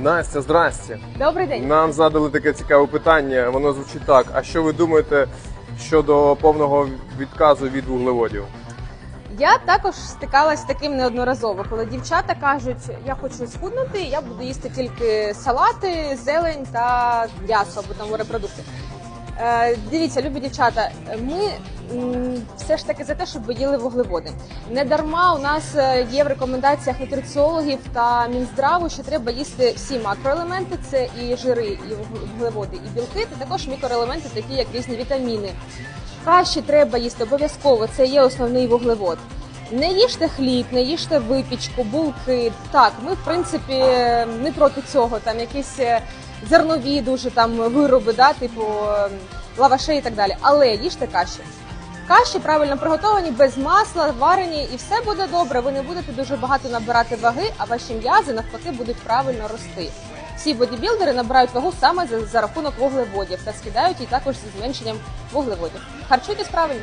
Настя, здрасте. Добрий день. Нам задали таке цікаве питання. Воно звучить так: а що ви думаєте щодо повного відказу від вуглеводів? Я також стикалась з таким неодноразово, коли дівчата кажуть, я хочу схуднути, я буду їсти тільки салати, зелень та м'ясо або там морепродукти. Е, дивіться, любі дівчата, ми все ж таки за те, щоб ви їли вуглеводи. Не дарма у нас е, є в рекомендаціях нутриціологів та Мінздраву, що треба їсти всі макроелементи: це і жири, і вуглеводи, і білки, та також мікроелементи, такі як різні вітаміни. Каші треба їсти обов'язково, це є основний вуглевод. Не їжте хліб, не їжте випічку, булки. Так, ми в принципі не проти цього. Там якісь е, зернові дуже там вироби, да, типу е, лаваши і так далі. Але їжте каші. Каші правильно приготовані, без масла, варені, і все буде добре. Ви не будете дуже багато набирати ваги, а ваші м'язи навпаки будуть правильно рости. Всі бодібілдери набирають вагу саме за, за рахунок вуглеводів та скидають її також зі зменшенням вуглеводів. Харчуйтесь правильно.